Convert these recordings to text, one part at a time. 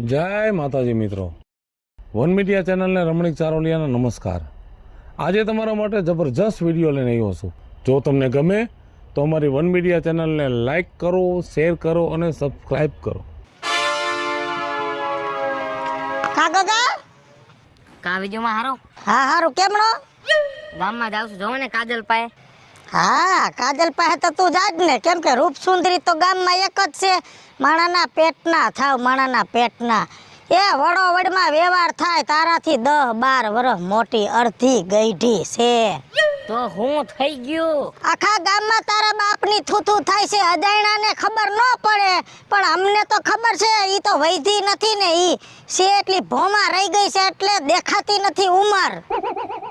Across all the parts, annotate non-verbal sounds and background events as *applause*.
જય માતાજી મિત્રો. વન મીડિયા ચેનલને રમણીક ચારોલિયાના નમસ્કાર. આજે તમારા માટે જબરજસ્ત વીડિયો લઈને આવ્યો છું. જો તમને ગમે તો અમારી વન મીડિયા ચેનલને લાઈક કરો શેર કરો અને સબસ્ક્રાઈબ કરો. કા ગગા? હારો? હા હારું. કેમનો ગામમાં જાવ છું. જોવો ને કાજલ પાએ હા, કાજલ પાસે તો તું જાજ ને. કેમ કે રૂપ સુંદરી તો ગામમાં એક જ છે. માણાના પેટના, થાવ માણાના પેટના. એ વડો વડમાં વ્યવહાર થાય તારાથી દહ બાર વર્ષ મોટી અડધી ગઈઢી છે. તો હું થઈ ગયું? આખા ગામમાં તારા બાપની થૂથુ થાય છે અજાયણાને ખબર ન પડે. પણ અમને તો ખબર છે ઈ તો વૈધી નથી ને ઈ છે એટલી ભોમાં રહી ગઈ છે એટલે દેખાતી નથી ઉંમર.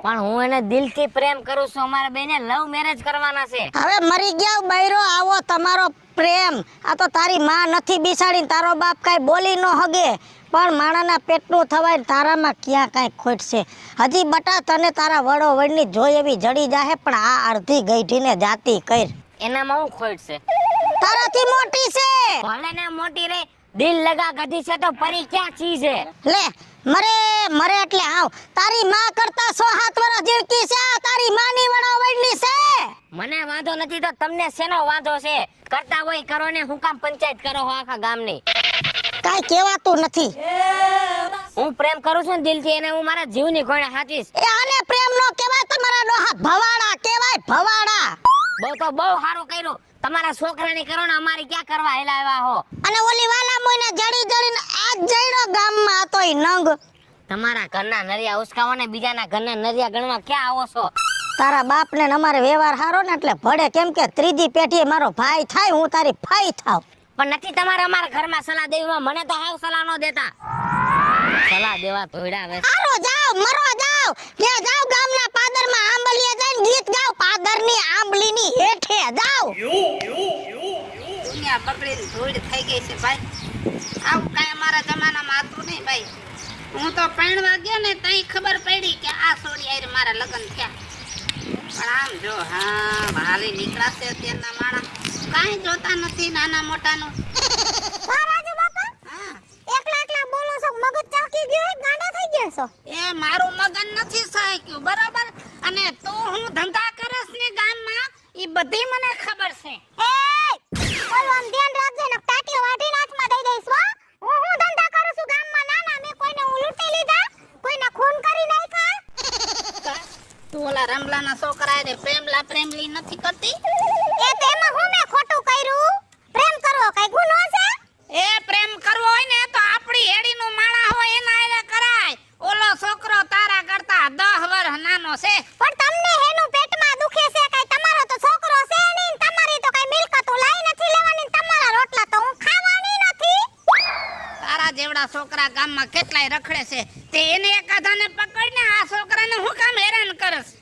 પણ હું એને દિલથી પ્રેમ કરું છું અમારા બેને લવ મેરેજ કરવાના છે. હવે મરી ગયા બૈરો આવો તમારો પ્રેમ. આ તો તારી માં નથી બિસાડીને તારો બાપ કાંઈ બોલી ન હગે. પણ માણાના પેટનું થવાય તારામાં ક્યાં કાંઈ ખોટ છે? હજી બટા તને તારા વડો વડની જોઈ એવી જડી જાહે પણ આ અડધી ગઈઢીને જાતી કર એનામાં હું ખોટ છે? તારાથી મોટી છે! ભલે ના મોટી રે દિલ લગા ગધી છે તો પરી ક્યાં ચીજ છે? લે મરે મરે એટલે આવ. તારી માં કરતા સો હાથ વરસ જીણકી છે આ તારી માની વડો વડની છે! મને વાંધો નથી તો તમને શેનો વાંધો છે? કરતા હોય કરો ને હું કામ પંચાયત કરો આખા ગામની. કાંઈ કહેવાતું નથી. હું પ્રેમ કરું છું ને દિલથી એને હું મારા જીવની ઘોડે હાચીશ. એ આને પ્રેમ નો કહેવાય તમારા ડોહા ભવાડા કહેવાય ભવાડા બહુ તો બહુ સારું કર્યું. તમારા છોકરાની કરો ને અમારે ક્યાં કરવા હેલા આવ્યા હો? અને ઓલી વાલા મોઈને જડી જડીને આજ જઈડો ગામમાં હતો ઈ નંગ. તમારા ઘરના નરિયા ઉસકાવો ને બીજાના ઘરના નરિયા ગણવા ક્યાં આવો છો? તારા બાપને ને અમારે વ્યવહાર હારો ને એટલે ભડે કેમ કે ત્રીજી પેઢીએ મારો ભાઈ થાય હું તારી ફાઈ થાવ. પણ નથી તમારે અમારા ઘરમાં સલાહ દેવી મને તો હાવ સલાહ ન દેતા. સલાહ દેવા તોડ્યા આવે હારો જાવ મરો જાવ ત્યાં જાવ ગામના પાદરમાં આંબલીએ જઈને ગીત ગાવ પાદરની આંબલીની હેઠે જાવ દુનિયા બગડીને ધૂળ થઈ ગઈ છે ભાઈ. આવું કાંઈ અમારા જમાનામાં હતું નહીં ભાઈ. હું તો પરણવા ગયો ને તઈ ખબર પડી કે આ સોડી આરે મારા લગ્ન થયા. પણ આમ જો હા હાલી નીકળાશે અત્યારના માણસ કાંઈ જોતા નથી નાના મોટાનું. રાજુ બાપા હા. એકલા એકલા બોલો છો મગજ ચાકી ગયો ગાંડા થઈ ગયા છો? એ મારું મગન નથી સાયક્યું બરાબર? અને તું હું ધંધા કરસ ને ગામમાં ઈ બધી મને ખબર છે. એ ઓલું ધ્યાન રાખજે ને ટાટીઓ વાઢીને હાથમાં દઈ દઈશ હો. હું હું ધંધા કરું છું ગામમાં? નાના મેં કોઈને હું લૂંટી લીધા કોઈને ખૂન કરી નાખ્યા. તું ઓલા રમલાના છોકરા પ્રેમલા પ્રેમલી નથી કરતી? એ તો હું મેં ખોટું કર્યું પ્રેમ કઈ ગુનો છે? એ પ્રેમ કરવો હોય ને તો આપણી હેડીનું માળા હોય એના હારે કરાય. ઓલો છોકરો તારા કરતા દહ વર્ષ નાનો છે. પણ તમને એનું પેટમાં દુખે છે કઈ? તમારો તો છોકરો છે નહીં તમારી તો કઈ મિલકત લઈ નથી લેવાની તમારા રોટલા તો હું ખાવાની નથી. તારા જેવડા છોકરા ગામમાં કેટલાય રખડે છે. તે એને એકાધાને પકડીને આ છોકરાને હું કામ હેરાન કરસ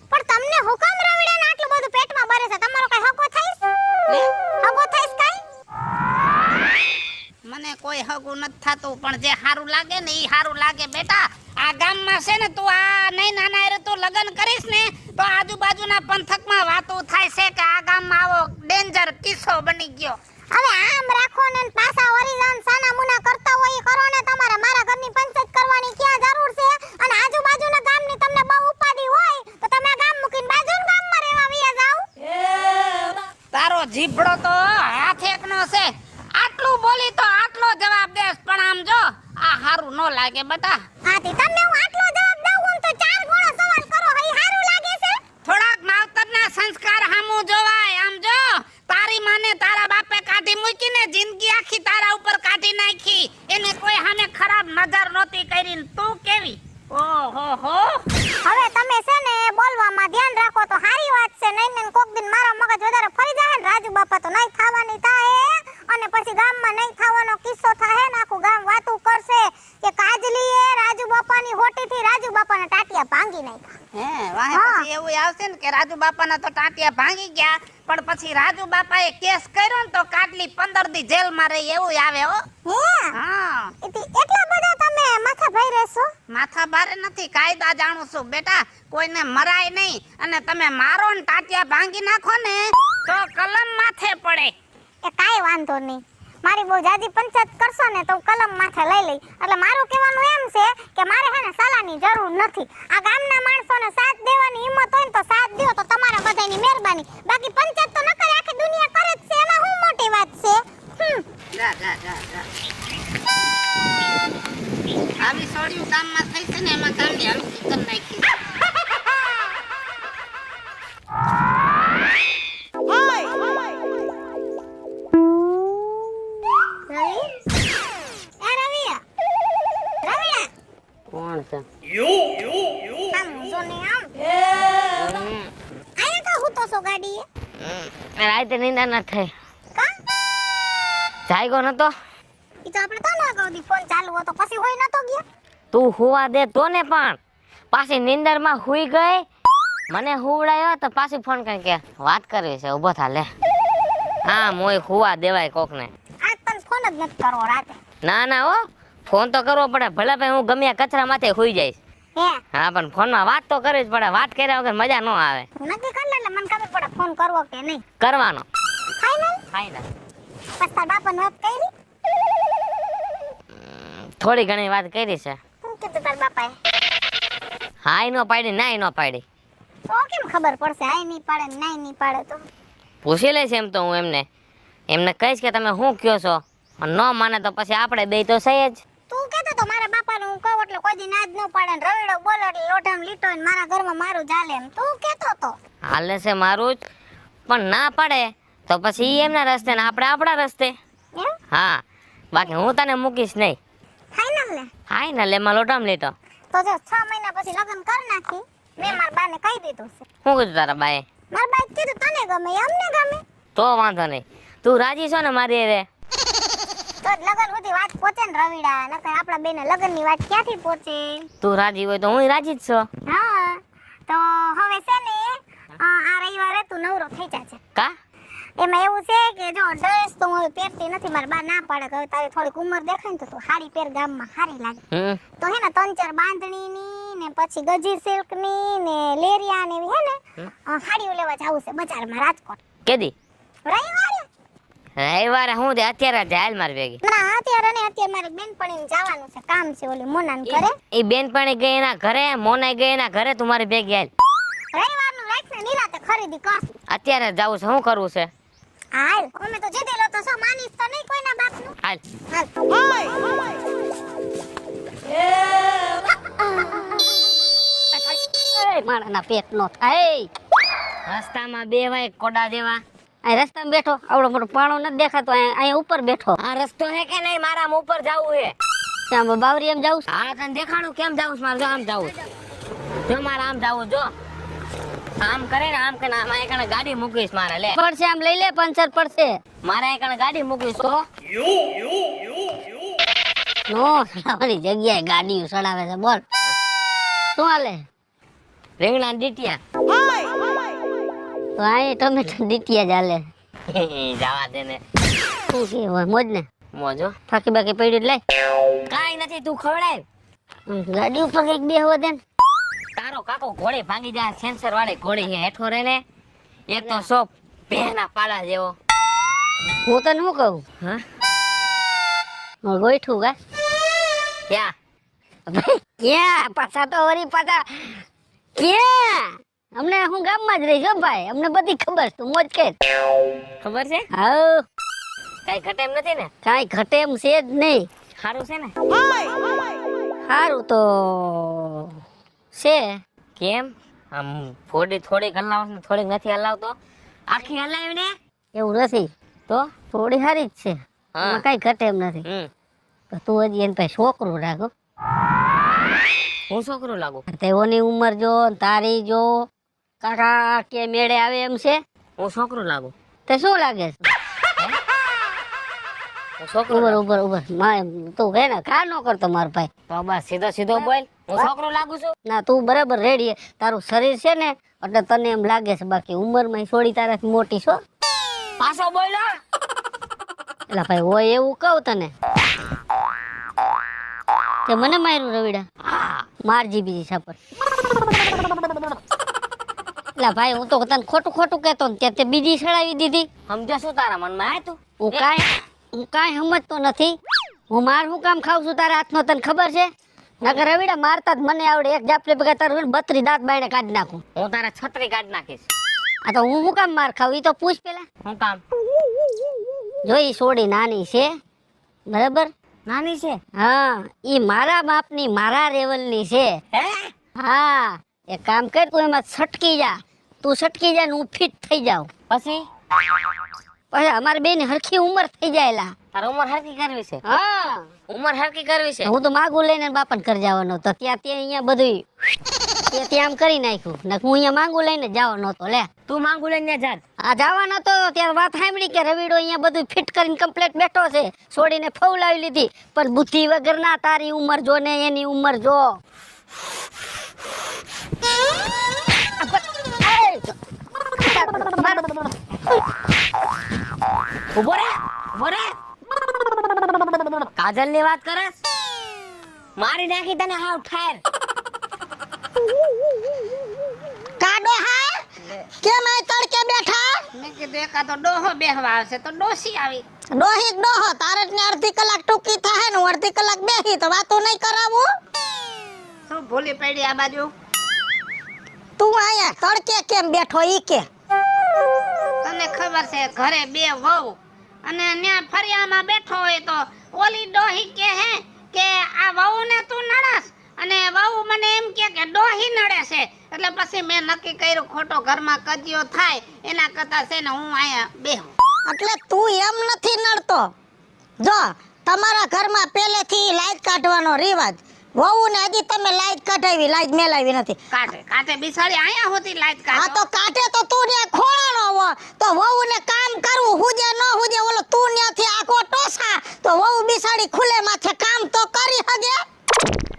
કોઈ હગું નથી થતું, પણ જે સારું લાગે ને એ સારું લાગે બેટા. આ ગામમાં છે ને તું આ નહીં નાના રે તું લગ્ન કરીશ ને તો આજુબાજુના પંથકમાં વાતો થાય છે કે આ ગામમાં આવો ડેન્જર કિસ્સો બની ગયો હવે આમ રાખો ને ને પાછા વરિદાન સાના મુના કરતા હોય ઈ કરો ને તમારે મારા ઘરની પંચાયત કરવાની ક્યાં જરૂર છે અને આજુબાજુના ગામની તમને બહુ ઉપાધિ હોય તો તમે આ ગામ મૂકીને બાજુના ગામમાં રહેવા વિયા જાવ તારો જીભડો તો હાથ એકનો છે આટલું બોલી તો આટલો જવાબ દેસ પણ આમ જો આ હારું ન લાગે બટા આથી તમને હું આટલો જવાબ દઉં હું તો ચાર ગણો સવાલ કરો હઈ હારું લાગે છે થોડાક માવતરના સંસ્કાર હામું જોવાય આમ જો તારી માને તારા બાપે કાઢી મૂકીને જિંદગી આખી તારા ઉપર કાઢી નાખી એને કોઈ સામે ખરાબ નજર નહોતી કરી ને તું કેવી ઓહો હો હવે તમે છે ને બોલવામાં ધ્યાન રાખો તો સારી વાત છે નહીં ને કોક દિન મારા મગજ વધારે ફરી જાય ને રાજુ બાપા તો નહીં થવાની થાય અને પછી ગામમાં નહીં થવાનો કિસ્સો થાય ને આખું ગામ વાતું કરશે કે કાજલીએ રાજુ બાપાની હોટીથી રાજુ બાપાના ટાટિયા ભાંગી નાખ્યા હે વાહે હા. પછી એવું આવશે ને કે રાજુ ટાંટિયા ભાંગી ગયા પણ પછી રાજુ બાપાએ કેસ કર્યો ને તો કાટલી પંદર દી જેલમાં રહી એવું આવે હો. હા? એટલા બધા તમે માથા ભાઈ રહેશો માથા ભારે નથી કાયદા જાણું છું. બેટા કોઈને મરાય નહીં અને તમે મારો ને ટાટિયા ભાંગી નાખો ને તો કલમ માથે પડે. એ કાંઈ વાંધો નહીં. મારી બહુ જાજી પંચાયત કરશો ને તો કલમ માથે લઈ લઈ એટલે મારું કહેવાનું એમ છે કે મારે હે ને સલાહની જરૂર નથી. આ ગામના માણસોને સાથ દેવાની હિંમત હોય ને તો સાથ દો, તો તમારા બધાની મહેરબાની. બાકી પંચાયત તો નકર આખી દુનિયા કરે જ છે, એમાં શું મોટી વાત છે? આવી સોડિયું કામમાં થઈ છે ને, એમાં કામની હલકી કરી નાખી. ન થઈ જાયગો નતો. ઈ તો આપણે તો ના દી ફોન ચાલુ હતો પછી હોય નતો ગયા. તું હોવા દે તો ને પણ. પાછી નિંદરમાં હુઈ ગઈ મને હુવડાયો તો પાછી ફોન કરી કે વાત કરવી છે ઊભો થા લે. હા મોય હુવા દેવાય કોકને. આજ તને ફોન જ નથી કરવો રાતે. ના ના હો. ફોન તો કરવો પડે ભલે ભાઈ હું ગમે કચરા માથે હુઈ જઈશ. હે? હા પણ ફોનમાં વાત તો કરવી જ પડે. વાત કર્યા વગર મજા ન આવે. નક્કી કર લે એટલે મને ખબર પડે ફોન કરવો કે નહીં. કરવાનો. ફાઈનલ થાય ને પછી તાર બાપાને વાત કરી? થોડી ઘણી વાત કરી છે. શું કીધું તાર બાપાએ. હાય નો પાડી નાય નો પાડી. તો કેમ ખબર પડશે? આઈ નહીં પાડે ને નાઈ નહીં પાડે તો. પૂછી લઈશ એમ તો હું એમને. એમને કહીશ કે તમે શું કયો છો? ન માને તો પછી આપણે બે તો સહી જ. તું કહેતો તો મારા બાપાને હું કહું એટલે કોઈ દી નાજ ન પાડે ને રવિડો બોલો એટલે લોઢામ લીટો ને મારા ઘરમાં મારું ચાલે એમ. તું કહેતો તો. હાલે છે મારું જ પણ ના પડે. તો પછી એમના રસ્તે ને આપણે આપણા રસ્તે. એમ હા. બાકી હું તને મૂકીશ નહીં. ફાઇનલ ને ને લેમાં લોટામ લીટો તો જો છ મહિના પછી લગ્ન કરી નાખી. મેં મારા બાને કહી દીધું છે. શું કીધું તારા બાએ? મારા બાએ કીધું તને ગમે અમને ગમે. તો વાંધો નહીં. તું રાજી છો ને મારી રે તો લગ્ન સુધી વાત પહોંચે ને રવિડા નકર આપણા બેને લગ્નની વાત ક્યાંથી પહોંચે? તું રાજી હોય તો હું રાજી જ છું. હા. તો હવે છે ને આ રવિવારે તું નવરો થઈ જાજે. કા? એમાં એવું છે કે જો ડ્રેસ તો હું પહેરતી નથી મારા બા ના પાડે કે તારી થોડીક ઉંમર દેખાય ને તો તું સાડી પહેર ગામમાં સારી લાગે. તો હે ને ત્રણ ચાર બાંધણીની ને પછી ગજી સિલ્કની ને લેરિયા ને હે? ને સાડીઓ લેવા જવું છે બજારમાં રાજકોટ. કેદી? રવિવારે? રવિવારે હું તે અત્યારે જ હાલ મારી ભેગી. ના અત્યારે ને અત્યારે મારે બેનપણીને જવાનું છે કામ છે ઓલી મોનાન ઘરે. એ બેનપણી ગઈ એના ઘરે મોનાઈ ગઈ એના ઘરે તું મારી ભેગી હાલ. રવિવારનું રાખને નિરાતે ખરીદી કર અત્યારે જ છું છે શું કરવું છે? હાલ. અમે તો જીતેલો તો સો માનીશ તો નહીં કોઈના બાપનું. હાલ. હાલ. માણાના પેટ નો થાય. રસ્તામાં બે વાય કોડા દેવા અહીં રસ્તામાં બેઠો. આવડો મોટો પાણો નથી દેખાતો. અહીંયા અહીંયા ઉપર બેઠો. આ રસ્તો હે કે નહીં? મારા આમ ઉપર જવું હે. ત્યાં બાવરી એમ જાઉં હા તને દેખાડું કેમ જાવું મારે જો આમ જાવું. જો મારે આમ જાવું જો. આમ કરે ને આમ કરીને આમાં એકને ગાડી મૂકીશ મારે લે. પડશે આમ લઈ લે પંચર પડશે. મારે એકને ગાડી મૂકીશ તો. નો સડાવવાની જગ્યાએ ગાડી સડાવે છે બોલ. શું હાલે? રીંગણા દીટિયા ભાઈ તો અહીં ટમેટો દીટિયા જ *laughs* જવા દે ને. શું કે હોય મોજ ને? મોજો ફાકી બાકી પડી જ લાય. કાઈ નથી તું ખવડાય. ગાડી ઉપર કંઈક બે હોવા દે ને. કાકો ઘોડે ભાંગી જાય સેન્સર વાળી ઘોડી હેઠો રે ને એક તો સો પહેના પાડા જેવો. હું તને શું કહું? હા? ગોઈઠું કા? ક્યાં? ક્યાં? પાછા તો વળી પાછા ક્યાં? અમને હું ગામમાં જ રહીશ ભાઈ. અમને બધી ખબર છે તું મોજ કે ખબર છે? હા કઈ ઘટે એમ નથી ને? કાંઈ ઘટે એમ છે જ નહીં. સારું છે ને? સારું તો છે. કેમ? આમ થોડી થોડીક હલાવ ને થોડીક નથી હલાવતો. આખી હલાવી ને? એવું નથી. તો? થોડી સારી જ છે. એમાં કાંઈ ઘટે એમ નથી. તો તું હજી એને પાસે છોકરું રાખો હું. છોકરો લાગુ? તેઓની ઉંમર જો તારી જો કાકા કે મેળે આવે એમ છે. હું છોકરો લાગુ? તે શું લાગે છે? છોકરો ઉભર. ઉભર ઉભર. તું કહે ને કા નો કરતો મારો ભાઈ? તો બસ સીધો સીધો બોલ. હું છોકરો લાગુ છું? ના તું બરાબર રેડી તારું શરીર છે ને એટલે તને એમ લાગે છે બાકી ઉંમરમાં છોડી તારાથી મોટી છો. પાછો બોલો. એટલે ભાઈ હોય એવું કહું તને. તે મને માર્યું રવિડા. મારજી બીજી સાપર એટલે ભાઈ હું તો તને ખોટું ખોટું કહેતો ને તે બીજી સડાવી દીધી. સમજો શું તારા મનમાં હે તું? હું કાંઈ હું કાંઈ સમજતો નથી. હું માર શું કામ ખાઉં છું તારા હાથનો તને ખબર છે? નકર રવિડા મારતા જ મને આવડે. એક જાપલી ભેગા તારું બત્રી દાંત બાયણે કાઢી નાખું. હું તારા છત્રી કાઢી નાખીશ. આ તો હું હું કામ માર ખાઉં? ઈ તો પૂછ પેલા. હું કામ? જોઈ સોડી નાની છે. બરાબર? નાની છે? હા ઈ મારા બાપની મારા રેવલની છે. હા? એક કામ કર તું એમાં છટકી જા. તું છટકી જા ને હું ફિટ થઈ જાઉં. પછી? પછી અમારી બેન હરખી ઉંમર થઈ જાયલા તારે ઉંમર હરકી કરવી છે? હા. ઉંમર હરકી કરવી છે? હું તો માગું લઈને બાપન કર જવાનો તો ત્યાં ત્યાં અહીંયા બધું ત્યાં ત્યાં આમ કરી નાખ્યું. ને હું અહીંયા માંગુ લઈને જવાનો હતો લે. તું માંગુ લઈને જા. આ જવાનો તો ત્યારે વાત સાંભળી કે રવિડો અહીંયા બધું ફિટ કરીને કમ્પ્લીટ બેઠો છે. છોડીને ફવલાવી લીધી. પણ બુદ્ધિ વગર ના તારી ઉંમર જો ને એની ઉંમર જો. ઊભો રે ઊભો રે. કાજલની વાત કરસ? મારી નાખી તને હાવ ઠાર. કાડો હા? કેમ આ તડકે બેઠા? મેં દેખા તો ડોહો બેહવા આવશે તો ડોસી આવી. ડોહી ડોહો તારે જ ને અડધી કલાક ટૂંકી થાય ને હું અડધી કલાક બેહી તો વાતો નહીં કરાવું? શું ભૂલી પડી આ બાજુ? તું આયા તડકે કેમ બેઠો ઈ કે? તને ખબર છે ઘરે બે વહુ અને ત્યાં ફરિયામાં બેઠો હોય તો ઓલી ડોહી કે હે કે આ વહુ ને તું નડસ? અને વહુ મને એમ કે કે ડોહી નડે છે. એટલે પછી મેં નક્કી કર્યું ખોટો ઘરમાં કજિયો થાય, એના કરતા છે ને હું અહીંયા બેહું. એટલે તું એમ નથી નડતો. જો, તમારા ઘરમાં પહેલેથી લાઈટ કાઢવાનો રિવાજ. વહુ ને હજી તમે લાઈટ કાઢાવી લાઈટ મેલાવી નથી. કાટે કાટે બિસાડી આયા હોતી લાઈટ આ કાઢો. તો કાટે તો તું ને ખોળાનો હો. તો વહુ ને કામ કરવું હુજે ન હુજે ઓલો તું ન્યાથી આખો ટોસા. તો વહુ બિસાડી ખુલે માથે કામ તો કરી હગે.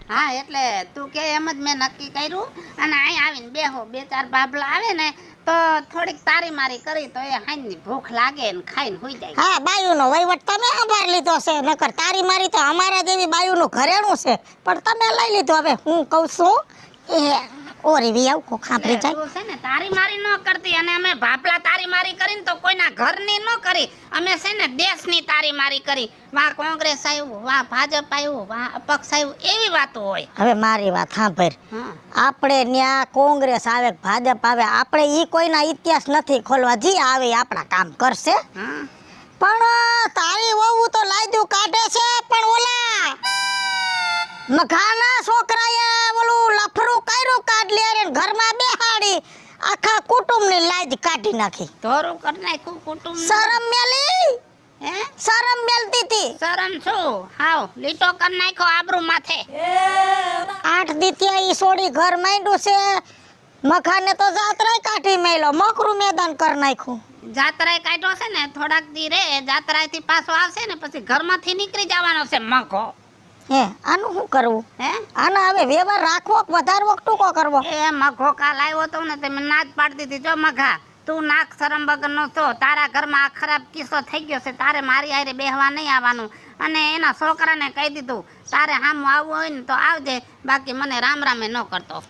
હા એટલે તું કે એમ જ મેં નક્કી કર્યું. અને અહીં આવીને બેહો બે ચાર બાબલા આવે ને તો થોડીક તારી મારી કરી તો એ હાઈની ભૂખ લાગે ને ખાઈને હોઈ જાય. હા, બાયુનો વહીવટ તમે આભાર લીધો છે. નકર તારી મારી તો અમારા જેવી બાયુનું ઘરેણું છે. પણ તમે લઈ લીધું. હવે હું કહું છું, એ ઓરી વી આવ કોક સાંભળી જાય. છે ને તારી મારી ન કરતી અને અમે ભાપલા તારી મારી કરીને તો કોઈના ઘરની ન કરી. અમે છે ને દેશની તારી મારી કરી. વાહ કોંગ્રેસ આવ્યું વાહ ભાજપ આવ્યું વાહ અપક્ષ આવ્યું એવી વાતો હોય. હવે મારી વાત સાંભળ. આપણે ન્યા કોંગ્રેસ આવે ભાજપ આવે આપણે ઈ કોઈના ઇતિહાસ નથી ખોલવા. જી આવે આપણા કામ કરશે. પણ તારી વહુ તો લાયદું કાઢે છે પણ ઓલા મઘાના છોકરાએ ઓલું લફરું કર્યું કાઢ લે ઘરમાં બેહાડી આખા કુટુંબની લાજ કાઢી નાખી. ધોરું કરી નાખ્યું કુટુંબ શરમ મેલી? હે? શરમ મેલતી હતી શરમ શું? હાવ લીટો કરી નાખ્યો આબરૂ માથે. આઠ દીત્યા ઈ સોડી ઘર માંડ્યું છે. મખાને તો જાત્રાય કાઢી મેલો મકરું મેદાન કર નાખ્યું. જાત્રાય કાઢ્યો છે ને થોડાક દી રે જાત્રાએથી પાછો આવશે ને પછી ઘરમાંથી નીકળી જવાનો છે મખો હે? આનું શું કરવું? હે? આનો હવે વ્યવહાર રાખવો વધારવો ટૂંકો કરવો? એ મખો કાલ આવ્યો તો ને તમે મેં નાચ પાડી દીધી. જો મખા તું નાક શરમ વગરનો છો. તારા ઘરમાં આ ખરાબ કિસ્સો થઈ ગયો છે. તારે મારી હારે બેહવા નહીં આવવાનું. અને એના છોકરાને કહી દીધું તારે હામું આવવું હોય ને તો આવજે. બાકી મને રામ રામે ન કરતો.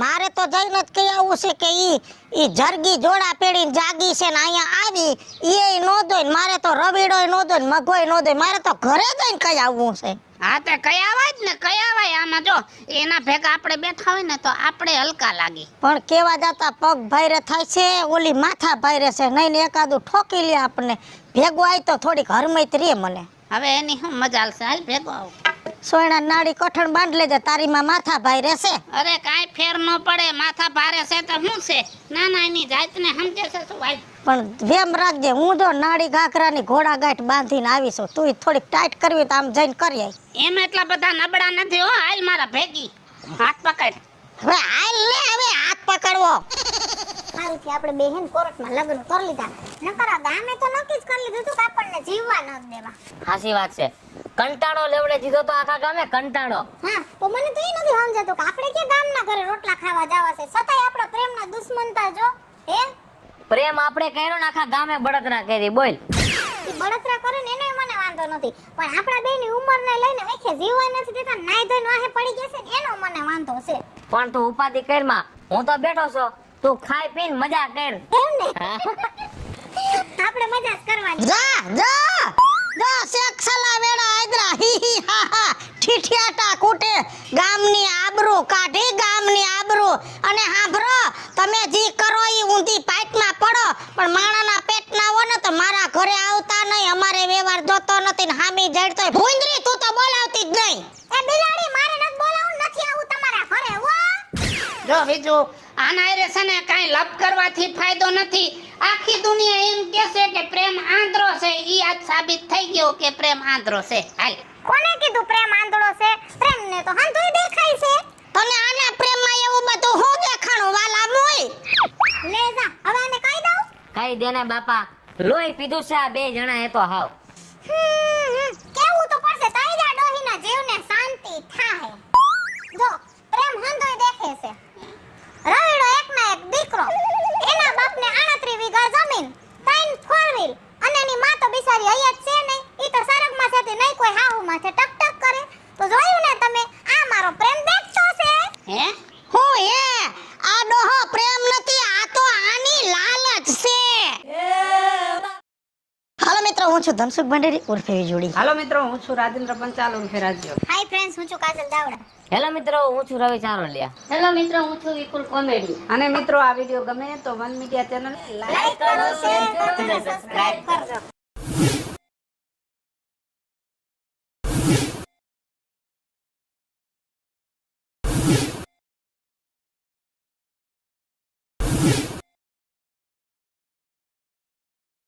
મારે તો જઈને જ કહી આવું છે કે ઈ ઈ જરગી જોડા પેડી જાગી છે ને અહીંયા આવી. ઈ નો ને મારે તો રવિડોય નો ને મગોય નો દોય. મારે તો ઘરે જઈને કહી આવવું છે? હા તે કયા વાય જ ને કયા વાય આમાં જો એના ભેગા આપણે બેઠા હોય ને તો આપણે હલકા લાગી. પણ કેવા જતા પગ ભાઈરે થાય છે ઓલી માથા ભાઈરે છે નહીં ને એકાદું ઠોકી લે આપણે ભેગો આય તો થોડીક હરમૈત રે મને. હવે એની શું મજા આવશે? હાલ ભેગો આવું. સોયણા નાડી કઠણ બાંધ લેજે તારીમાં માથા ભાઈ રહેશે. અરે કાંઈ ફેર ન પડે માથા ભારે છે તો શું છે? ના ના એની જાતને સમજે છે શું ભાઈ? પણ વેમ રાખજે હું જો નાડી ઘાઘરાની ઘોડા ગાંઠ બાંધીને આવીશું તું થોડીક ટાઈટ કરવી તો આમ જઈને કરી આય. એમ એટલા બધા નબળા નથી હો હાલ મારા ભેગી. હાથ પકડ. હવે હાલ લે હવે હાથ પકડવો. સારું છે આપણે બેહેન કોર્ટમાં લગ્ન કરી લીધા. નકર ગામે તો નક્કી જ કરી લીધું હતું કે આપણને જીવવા ન દેવા. હાસી વાત છે. કંટાળો લેવડે દીધો તો આખા ગામે કંટાળો. હા તો મને તો એ નથી સમજાતું કે આપણે કે ગામના ઘરે રોટલા ખાવા જવા છે? છતાંય આપણા પ્રેમના દુશ્મનતા જો. હે? પ્રેમ આપણે કર્યો ને આખા ગામે બળતરા કરી. બોલ. બળતરા કરે ને એને મને વાંધો નથી. પણ આપણા બેની ઉંમરને લઈને વેખે જીવવા નથી દેતા. નાઈ ધોઈને વાહે પડી જશે ને એનો મને વાંધો છે. પણ તું ઉપાધિ કરમાં હું તો બેઠો છો. તું ખાઈ પીને મજા કર. એમ ને? આપણે મજા કરવાની. જા જા. જા શેખ સલા વેડા આદરા હી હી હા હા. ઠીઠિયાટા કૂટે ગામની આબરૂ કાઢી ગામની આબરૂ. અને હાંભરો તમે જો આના છે ને કાંઈ લપ કરવાથી ફાયદો નથી. આખી દુનિયા એમ કહેશે કે પ્રેમ આંધળો છે. ઈ આજ સાબિત થઈ ગયો કે પ્રેમ આંધળો છે. હાલ. કોને કીધું પ્રેમ આંધળો છે? પ્રેમ ને તો હંધુય દેખાય છે. તને આના પ્રેમમાં એવું બધું હું દેખાણો? વાલા મોય. લે જા હવે આને કહી દઉં? કહી દેને બાપા. લોહી પીધું છે આ બે જણા એ તો હાવ હમ, હમ. કેવું તો પડશે તાઈજા ડોહીના જીવને શાંતિ થાય જો પ્રેમ હંધુય દેખે છે રવિડો એકના એક દીકરો એના બાપને 38 વીઘા જમીન ત્રણ ફોર વ્હીલ અને એની માં અહીંયા બિચારી છે નહીં. ઈ તો સરગમાં છે તે નહીં કોઈ હાહુ માં છે. ટક ટક કરે. તો જોયું ને તમે આ મારો પ્રેમ દેખતો છે. હે? હું હે? આ ડોહો પ્રેમ નથી આ તો આની લાલચ છે. હાલો મિત્રો હું છું ધનસુખ ભંડેરી ઉર્ફે જોડી હાલો મિત્રો હું છું રાજેન્દ્ર પંચાલ ઉર્ફે રાજ્યો. હાય ફ્રેન્ડ્સ હું છું કાજલ દાવડા. હેલો મિત્રો હું છું રવિ ચારોલિયા. હેલો મિત્રો હું છું વિપુલ કોમેડી. અને મિત્રો આ વીડિયો ગમે તો વન મીડિયા ચેનલ લાઈક કરો શેર કરો અને સબસ્ક્રાઇબ કરજો